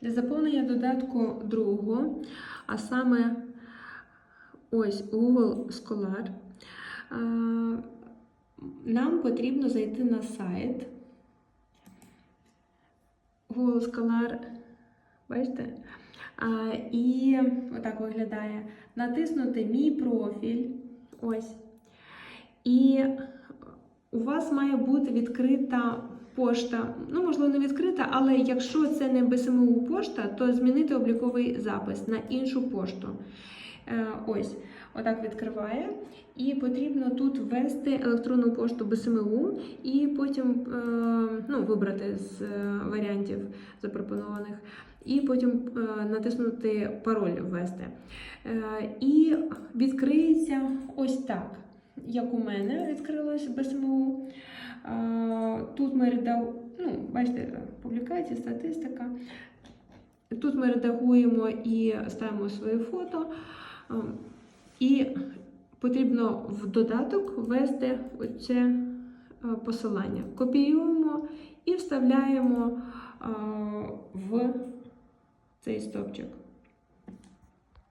Для заповнення додатку другого, а саме ось Google Scholar, нам потрібно зайти на сайт Google Scholar, бачите? І отак виглядає. Натиснути Мій профіль. Ось. І у вас має бути відкрита пошта. Ну, можливо, не відкрита, але якщо це не БСМУ пошта, то змінити обліковий запис на іншу пошту. Е, Ось, отак відкриває. І потрібно тут ввести електронну пошту БСМУ і потім е, ну, вибрати з е, варіантів запропонованих. І потім натиснути пароль ввести. І відкриється ось так, як у мене відкрилось БСМУ. Тут ми редагуємо, ну, бачите, публікації, статистика. Тут ми редагуємо і ставимо своє фото. Е, І потрібно в додаток ввести оце е, посилання. Копіюємо і вставляємо е, в цей стопчик.